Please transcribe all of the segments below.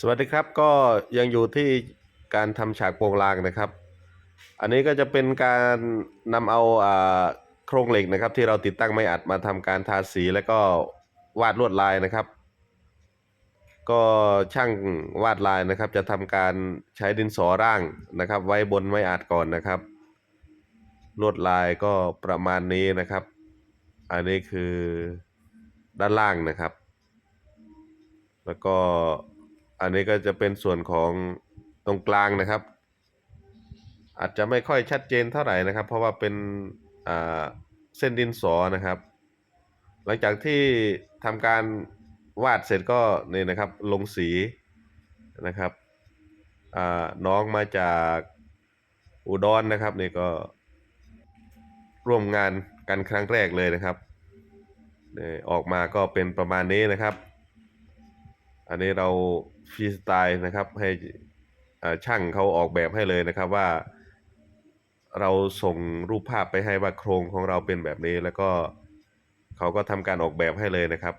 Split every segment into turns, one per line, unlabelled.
สวัสดีครับก็ยังอยู่ที่การทำฉากโปรงลางนะครับ อันนี้ก็จะเป็นการนำเอาอ่าโครงเหล็กนะครับ ที่เราติดตั้งไม้อัดมาทำการทาสีแล้วก็วาดลวดลายนะครับ ก็ช่างวาดลายนะครับ จะทำการใช้ดินสอร่างนะครับ ไว้บนไม้อัดก่อนนะครับ ลวดลายก็ประมาณนี้นะครับ อันนี้คือด้านล่างนะครับ แล้วก็ อันนี้ก็จะเป็นส่วนของตรงกลางนะครับ อาจจะไม่ค่อยชัดเจนเท่าไหร่นะครับ เพราะว่าเป็นเส้นดินสอนะครับ หลังจากที่ทำการวาดเสร็จก็นี่นะครับลงสีนะครับน้องมาจากอุดรนะครับนี่ก็ร่วมงานกันครั้งแรกเลยนะครับออกมาก็เป็นประมาณนี้นะครับ อันนี้เราฟรีสไตล์นะครับให้ช่างเขาออกแบบให้เลยนะครับว่า เราส่งรูปภาพไปให้ว่าโครงของเราเป็นแบบนี้ แล้วก็เขาก็ทำการออกแบบให้เลยนะครับ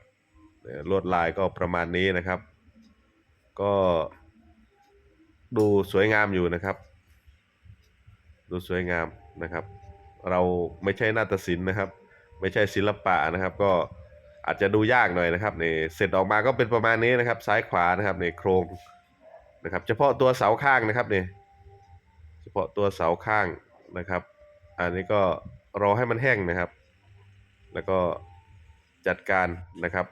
ลวดลายก็ประมาณนี้นะครับ ก็ดูสวยงามอยู่นะครับ ดูสวยงามนะครับ เราไม่ใช่นาฏศิลป์นะครับ ไม่ใช่ศิลปะนะครับก็ อาจจะดูยากหน่อยนะครับนี่เสร็จออกมาก็เป็นประมาณนี้นะครับ ซ้ายขวานะครับนี่โครงนะครับ เฉพาะตัวเสาข้างนะครับเนี่ยเฉพาะตัวเสาข้างนะครับ อันนี้ก็รอให้มันแห้งนะครับ แล้วก็จัดการนะครับ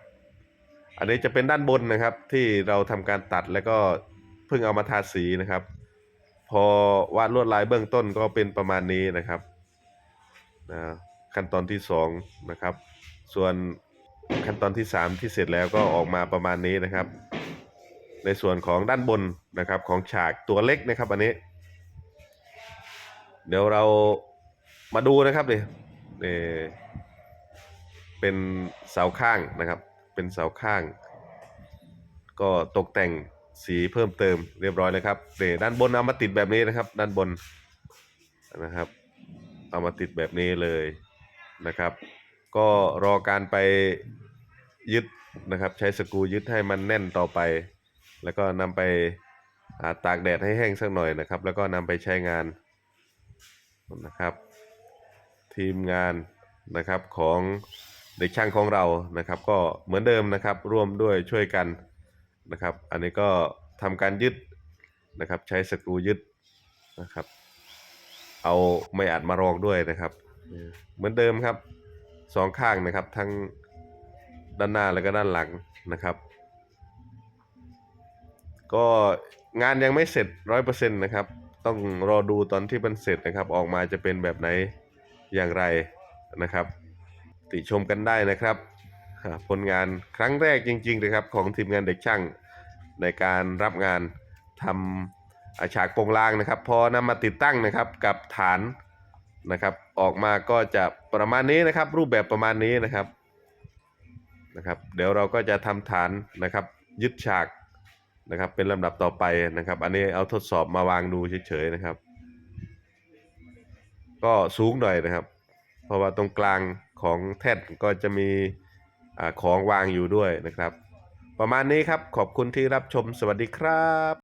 อันนี้จะเป็นด้านบนนะครับ ที่เราทำการตัดแล้วก็เพิ่งเอามาทาสีนะครับ พอวาดลวดลายเบื้องต้นก็เป็นประมาณนี้นะครับนะขั้นตอนที่สองนะครับ ส่วน ขั้นตอนที่สามที่เสร็จแล้วก็ออกมาประมาณนี้นะครับ ในส่วนของด้านบนนะครับของฉากตัวเล็กนะครับอันนี้ เดี๋ยวเรามาดูนะครับเนี่ยนี่เป็นเสาข้างนะครับ เป็นเสาข้าง ก็ตกแต่งสีเพิ่มเติมเรียบร้อยเลยครับเดี๋ยวด้านบนเอามาติดแบบนี้นะครับ ด้านบนนะครับ เอามาติดแบบนี้เลยนะครับ ก็รอการไปยึดนะครับ ใช้สกรูยึดให้มันแน่นต่อไป แล้วก็นำไปาตากแดดให้แห้งสักหน่อยนะครับ แล้วก็นำไปใช้งานนะครับ ทีมงานนะครับของเด็กช่างของเรานะครับ ก็เหมือนเดิมนะครับ ร่วมด้วยช่วยกันนะครับ อันนี้ก็ทำการยึดนะครับ ใช้สกรูยึดนะครับ เอาไม่อัดมารองด้วยนะครับ เหมือนเดิมครับ สองข้างนะครับทั้งด้านหน้าแล้วก็ด้านหลังนะครับ ก็งานยังไม่เสร็จร้อยเปอร์เซ็นต์นะครับ ต้องรอดูตอนที่มันเสร็จนะครับ ออกมาจะเป็นแบบไหนอย่างไรนะครับ ติชมกันได้นะครับผลงานครั้งแรกจริงๆเลยครับของทีมงานเด็กช่างในการรับงานทำฉากโปรงลางนะครับ พอนำมาติดตั้งนะครับกับฐาน นะครับ ออกมาก็จะประมาณนี้นะครับ รูปแบบประมาณนี้นะครับนะครับ เดี๋ยวเราก็จะทำฐานนะครับ ยึดฉากนะครับ เป็นลำดับต่อไปนะครับ อันนี้เอาทดสอบมาวางดูเฉยๆนะครับ ก็สูงหน่อยนะครับ เพราะว่าตรงกลางของแท่นก็จะมีอาของวางอยู่ด้วยนะครับ ประมาณนี้ครับขอบคุณที่รับชมสวัสดีครับ